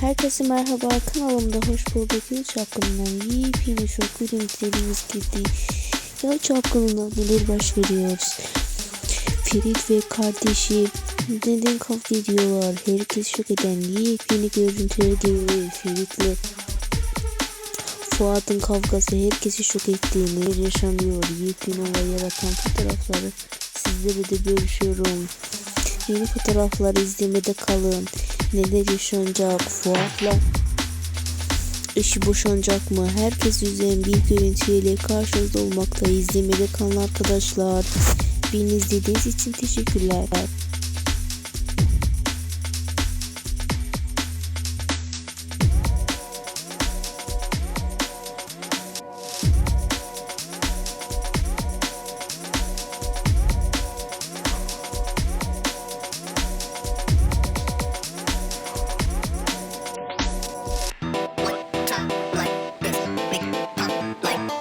Herkese merhaba kanalımda hoş bulduk. Yıl çapkınından yepyeni şok görüntülerimiz girdi. Yıl çapkınından neler baş veriyor? Ferit ve kardeşi neden kavga ediyorlar? Herkes şok eden yepyeni görüntüler geliyor. Ferit'le Fuat'ın kavgası herkesi şok etti. Neler yaşanıyor? Yepyeni olay yaratan fotoğrafları sizlere de bölüşüyorum. Yeni fotoğrafları izlemede kalın. Neler yaşanacak? Fuat'la eşi boşanacak mı? Herkes yüzden bir görüntüyle karşınızda olmakta. İzlemede kalın arkadaşlar. Beni izlediğiniz için teşekkürler. Bye.